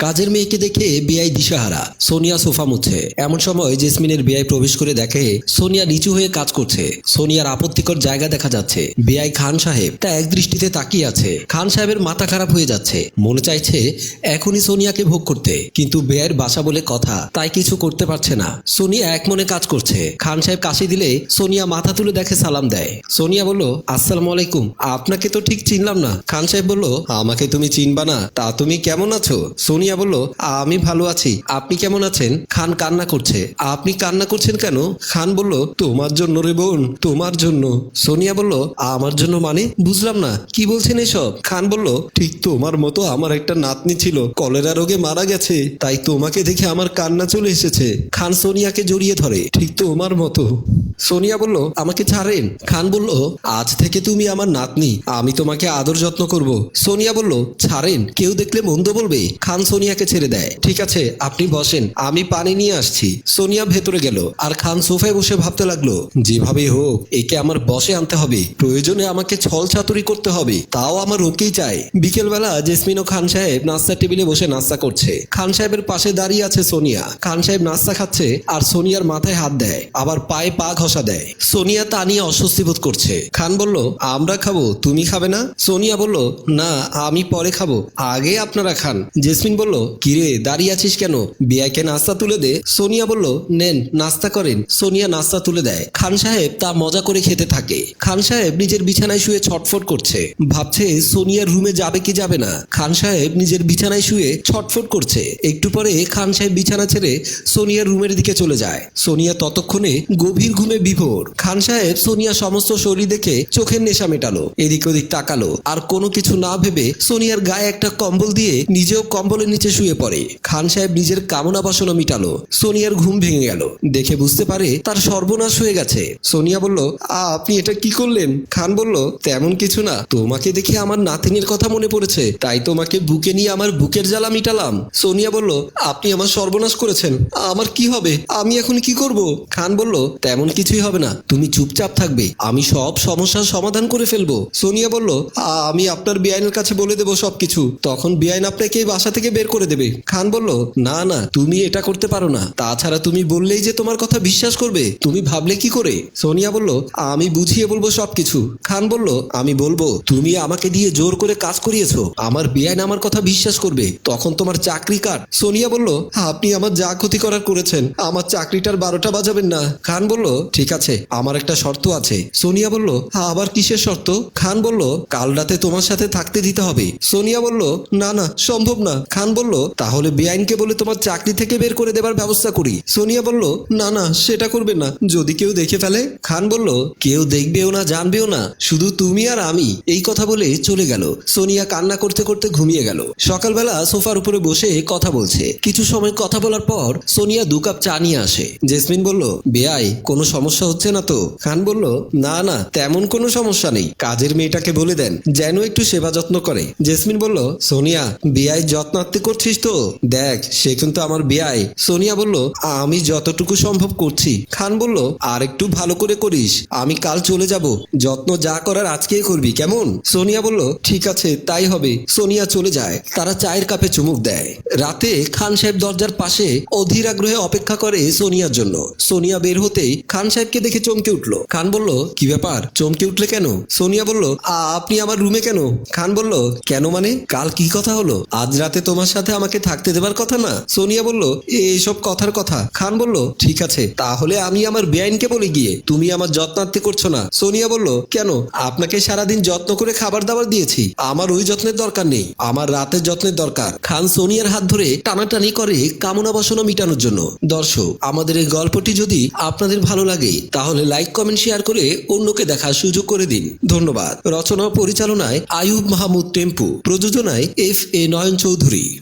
কাজের মেয়েকে দেখে বিআই দিশাহারা। সোনিয়া সোফা মুচ্ছে। এমন সময় জেসমিনের বিআই প্রবেশ করে দেখে সোনিয়া নিচু হয়ে কাজ করছে। সোনিয়ার আপত্তিকর জায়গা দেখা যাচ্ছে। বিআই খান সাহেব তা এক দৃষ্টিতে তাকিয়ে আছে। খান সাহেবের মাথা খারাপ হয়ে যাচ্ছে। মনে চাইছে এখনই সোনিয়াকে ভোগ করতে। কিন্তু বেয়ের বাসা বলে কথা, তাই কিছু করতে পারছে না। সোনিয়া এক মনে কাজ করছে। খান সাহেব কাশি দিলে সোনিয়া মাথা তুলে দেখে সালাম দেয়। সোনিয়া বলল, আসসালামু আলাইকুম। আপনাকে তো ঠিক চিনলাম না। খান সাহেব বলল, আমাকে তুমি চিনবা না। তা তুমি কেমন আছো? সোনিয়া বলল, আমি ভালো আছি। আপনি কেমন আছেন? খান কান্না করছে। আপনি কান্না করছেন কেন? খান বলল, তোমার জন্য রে বোন, তোমার জন্য। সোনিয়া বলল, আমার জন্য মানে? বুঝলাম না। কি বলছেন এসব? খান বলল, ঠিক তোমার মতো আমার একটা নাতনি ছিল। কলেরা রোগে মারা গেছে। তাই তোমাকে দেখে আমার কান্না চলে এসেছে। খান সোনিয়াকে জড়িয়ে ধরে, ঠিক তোমার মতো। সোনিয়া বলল, আমাকে ছাড়েন। খান বলল, আজ থেকে তুমি আমার নাতনি, আমি তোমাকে আদর যত্ন করব। সোনিয়া বলল, ছাড়েন, কেউ দেখলে মন্দ বলবে। খান সোনিয়াকে ছেড়ে দেয়, ঠিক আছে, আপনি বসেন, আমি পানি নিয়ে আসছি। সোনিয়া ভেতরে গেল, আর খান সোফায় বসে ভাবতে লাগল, যেভাবেই হোক, একে আমার বসে আনতে হবে, প্রয়োজনে আমাকে ছল ছাতুরি করতে হবে, তাও আমার ওকেই চাই। বিকেলবেলা জেসমিন ও খান সাহেব নাস্তার টেবিলে বসে নাস্তা করছে। খান সাহেবের পাশে দাঁড়িয়ে আছে সোনিয়া। খান সাহেব নাস্তা খাচ্ছে, আর সোনিয়ার মাথায় হাত দেয়, আবার পায়ে পা দেয়। সোনিয়া তা নিয়ে অস্বস্তি বোধ করছে। খান বলল, আমরা খাব, তুমি খাবে না? সোনিয়া বলল, না, আমি পরে খাব। আগে আপনারা খান। জেসমিন বলল, কিরে, দাঁড়িয়ে আছিস কেন? বিয়াইকে নাস্তা তুলে দে। সোনিয়া বলল, নেন, নাস্তা করেন। সোনিয়া নাস্তা তুলে দেয়। খান সাহেব তা মজা করে খেতে থাকে। খান সাহেব নিজের বিছানায় শুয়ে ছটফট করছে। ভাবছে, সোনিয়ার রুমে যাবে কি যাবে না। খান সাহেব নিজের বিছানায় শুয়ে ছটফট করছে। একটু পরে খান সাহেব বিছানা ছেড়ে সোনিয়ার রুমের দিকে চলে যায়। সোনিয়া ততক্ষণে গভীর ঘুমে বিভোর। খান সাহেব সোনিয়া সমস্ত শরীর দেখে চোখের নেশা মেটালো। এদিক ওদিক তাকালো। আর কোনো কিছু না ভেবে সোনিয়ার গায়ে একটা কম্বল দিয়ে নিজেও কম্বলের নিচে শুয়ে পড়ে। খান সাহেব নিজের কামনা বাসনা মিটালো। সোনিয়ার ঘুম ভেঙে গেল। দেখে বুঝতে পারে তার সর্বনাশ হয়ে গেছে। সোনিয়া বলল আপনি এটা কি করলেন? খান বলল, তেমন কিছু না। তোমাকে দেখে আমার নাতিনের কথা মনে পড়েছে। তাই তোমাকে বুকে নিয়ে আমার বুকের জ্বালা মিটালাম। সোনিয়া বলল, আপনি আমার সর্বনাশ করেছেন। আমার কি হবে? আমি এখন কি করব? খান বলল, তেমন কিছুই হবে না। তুমি চুপচাপ থাকবে। আমি সব সমস্যার সমাধান করে ফেলব। সোনিয়া বলল আমি আপনার বিআইনের কাছে বলে দেবো সবকিছু। তখন বিআইন আপনাকে এই বাসা থেকে বের করে দেবে। খান বলল, না না, তুমি এটা করতে পারো না। তাছাড়া তুমি বললেই যে তোমার কথা বিশ্বাস করবে। তুমি ভাবলে কি করে? সোনিয়া বলল, আমি বুঝিয়ে বলব সবকিছু। খান বলল, আমি বলব, তুমি আমাকে দিয়ে জোর করে কাজ করিয়েছো। আমার বিআইন আমার কথা বিশ্বাস করবে। তখন তোমার চাকরি কাট সোনিয়া বলল, আপনি আমার যা ক্ষতি করার করেছেন, আমার চাকরিটার বারোটা বাজাবেন না। খান বলল ঠিক আছে, আমার একটা শর্ত আছে। সোনিয়া বলল আবার কিসের শর্ত? খান বলল, কাল রাতে তোমার সাথে থাকতে দিতে হবে। সোনিয়া বলল, না না, সম্ভব না। খান বলল, তাহলে বেআইনকে বলে তোমার চাকরি থেকে বের করে দেবার ব্যবস্থা করি। সোনিয়া বলল, না না, সেটা করবে না, যদি কেউ দেখে ফেলে। খান বলল, কেউ দেখবেও না, জানবেও না, শুধু তুমি আর আমি। এই কথা বলে চলে গেল। সোনিয়া কান্না করতে করতে ঘুমিয়ে গেল। সকালবেলা সোফার উপরে বসে কথা বলছে। কিছু সময় কথা বলার পর সোনিয়া দু কাপ চা নিয়ে আসে। জেসমিন বলল বেআই কোনো সমস্যা হচ্ছে না তো? খান বলল, না না, তেমন কোনো সমস্যা নেই। কাজের মেয়েটাকে বলে দেন, যেন একটু সেবা যত্ন করে। জেসমিন বলল, সোনিয়া বিয়াই যত্নার্থে করছিস তো? দেখ, সে কিন্তু আমার বিয়াই সোনিয়া বলল, আমি যতটুকু সম্ভব করছি। খান বলল আর একটু ভালো করে করিস, আমি কাল চলে যাব। যত্ন যা করার আজকেই করবি, কেমন? সোনিয়া বলল, ঠিক আছে, তাই হবে। সোনিয়া চলে যায়, তারা চায়ের কাপে চুমুক দেয়। রাতে খান সাহেব দরজার পাশে অধীর আগ্রহে অপেক্ষা করে সোনিয়ার জন্য। সোনিয়া বের হতেই খান সাহেবকে দেখে চমকে উঠল। খান বলল কি ব্যাপার? চমকে উঠলে কেন? সোনিয়া বলল "আ, আপনি আমার রুমে কেন? খান বলল কেন মানে? কাল কি কথা হলো? আজ রাতে তোমার সাথে আমাকে থাকতে দেবার কথা না? সোনিয়া বলল এইসব কথার কথা। খান বলল ঠিক আছে তাহলে আমি আমার বেআইনকে বলে গিয়ে তুমি আমার যত্নার্থে করছ না। সোনিয়া বলল কেন? আপনাকে সারাদিন যত্ন করে খাবার দাবার দিয়েছি। আমার ওই যত্নের দরকার নেই। আমার রাতের যত্নের দরকার। খান সোনিয়ার হাত ধরে টানাটানি করে কামনা বাসনা মিটানোর জন্য। দর্শক আমাদের এই গল্পটি যদি আপনাদের ভালো লাগে তাহলে লাইক কমেন্ট শেয়ার করে অন্যকে দেখার সুযোগ করে দিন। ধন্যবাদ। রচনা পরিচালনায় আয়ুব মাহমুদ টেম্পু। প্রযোজনায় এফ এ নয়ন চৌধুরী